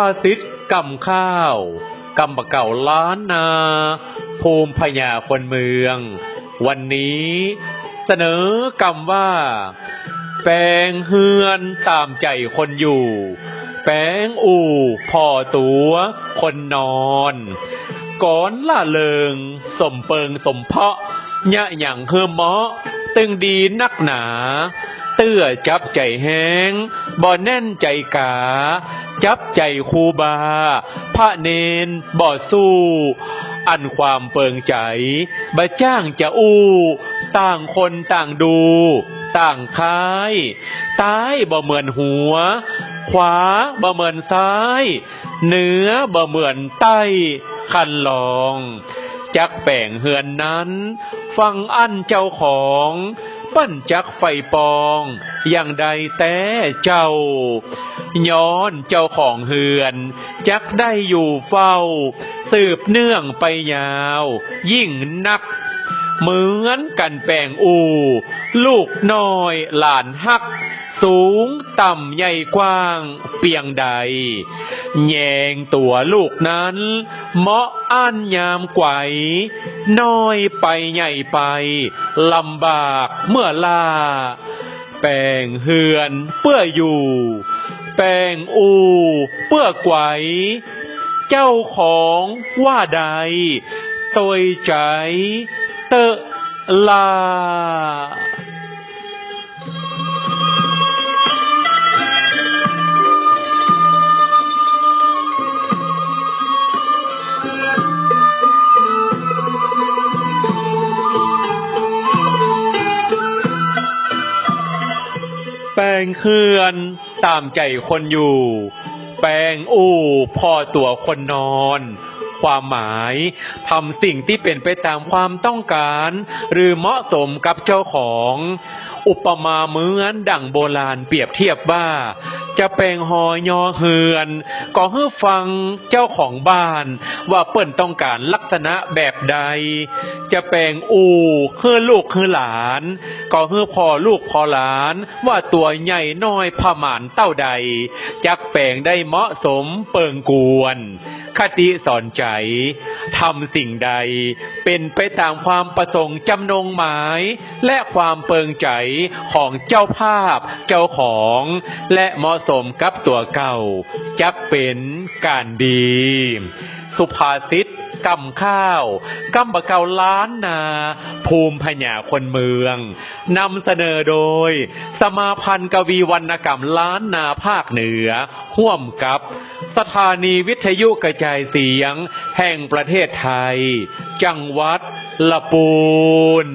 าติดกำข้าวกำบะเก่าล้านนา ภูมิพญาคนเมือง วันนี้เสนอกำว่า แปลงเฮือนตามใจคนอยู่ แปลงอู่พ่อตัวคนนอนก่อนล่าเริงสมเปิงสมเพาะยะหยั่งเฮือเมาะ ตึงดีนักหนา เตื้อจับใจแห้งบ่แน่นใจกา จับใจคูบา พระเนนบ่สู้ อันความเปิงใจบ่จ้างจะอู้ ต่างคนต่างดู ต่างคายซ้ายบ่เหมือนหัว ขวาบ่เหมือนซ้าย เหนือบ่เหมือนใต้คันลอง จักแป่งเฮือนนั้น ฟังอันเจ้าของ ปั้นจักไฟปอง อย่างใดแต่เจ้า ย้อนเจ้าของเฮือน จักได้อยู่เฝ้า สืบเนื่องไปยาว ยิ่งนัก เหมือนกันแปลงอู ลูกน้อยหลานฮัก สูงต่ำใหญ่กว้าง เปียงใด แยงตัวลูกนั้น เหมาะอันยามไกวน้อยไปใหญ่ไปลำบากเมื่อลา แปลงเฮือนเพื่ออยู่ แปลงอูเพื่อไกวเจ้าของว่าใดตวยใจ เตอลาแปลงเฮือนตามใจคนอยู่ แปลงอู่พอตัวคนนอน ความหมายทำสิ่งที่เป็นไปตามความต้องการ หรือเหมาะสมกับเจ้าของ อุปมาเหมือนดั่งโบราณเปรียบเทียบว่า จะแปลงหอยอเฮือน ก็เพื่อฟังเจ้าของบ้าน ว่าเปิ้นต้องการลักษณะแบบใด จะแปลงอู่คือลูกคือหลาน ก็เพื่อพอลูกพอหลานว่าตัวใหญ่น้อยผมานเต้าใด จักแปลงได้เหมาะสมเปิงกวน คติสอนใจทำสิ่งใด เป็นไปตามความประสงค์จำนงหมาย และความเปิงใจของเจ้าภาพเจ้าของ และเหมาะสมกับตัวเก่าจักเป็นการดี สุภาษิตกำข้าวกำบะเกาล้านนา ภูมิพญาคนเมืองนำเสนอโดย สมาพันธ์กวีวรรณกรรมล้านนาภาคเหนือห่วมกับ สถานีวิทยุกระจายเสียง แห่งประเทศไทย จังหวัดละปูน